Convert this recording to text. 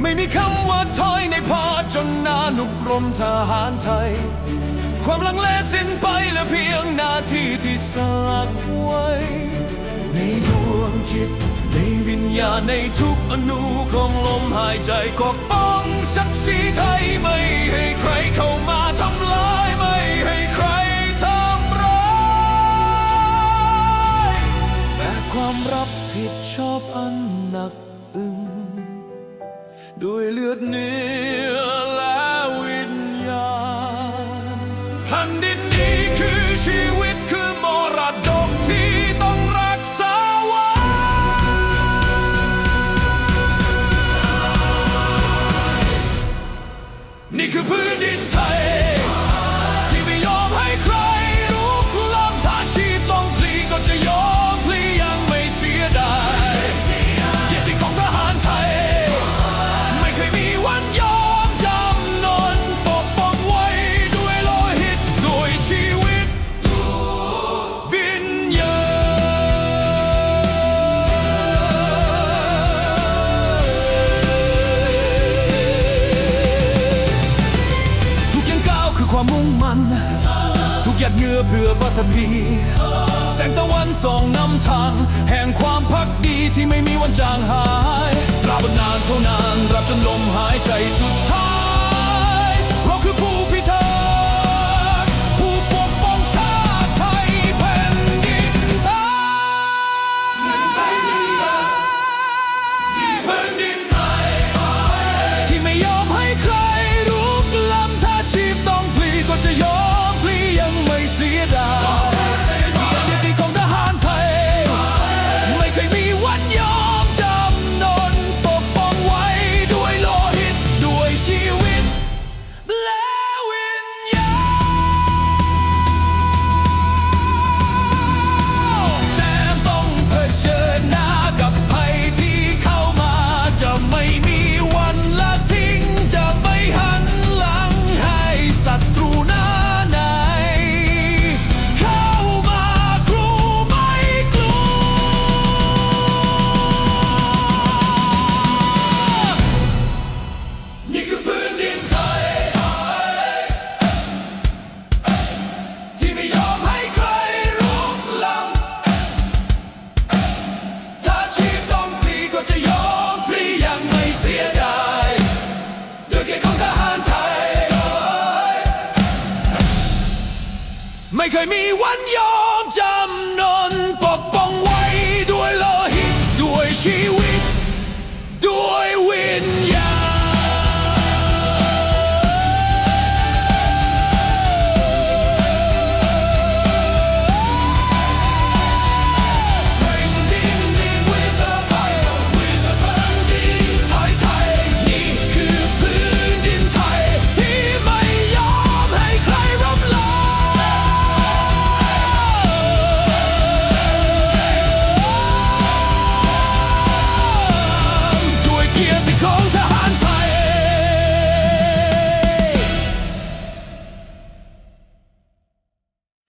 ไม่มีคำว่าถอยในพาจนนานุกรมทหารไทย ความลังเลสิ้นไปเหลือเพียงนาทีที่สักไว้ในดวง จิต ในวิญญาณในทุกอนูของลมหายใจก็ป้องศักดิ์ศรีไทยไม่ให้ใครเข้ามาทำลายไม่ให้ใครทำร้ายแต่ความรับผิดชอบอันหนักอึ้งด้วยเลือดเนื้อและวิญญาณแผ่นดินนี้คือชีวิตคือมรดก ความมุ่งมั่นทุกหยาดเหงื่อเพื่อบัตพีแสงตะวันส่องนำทาง แห่งความพักดีที่ไม่มีวันจางหายตราบนานเท่านานรับจนลมหายใจสุดท้าย ไม่เคย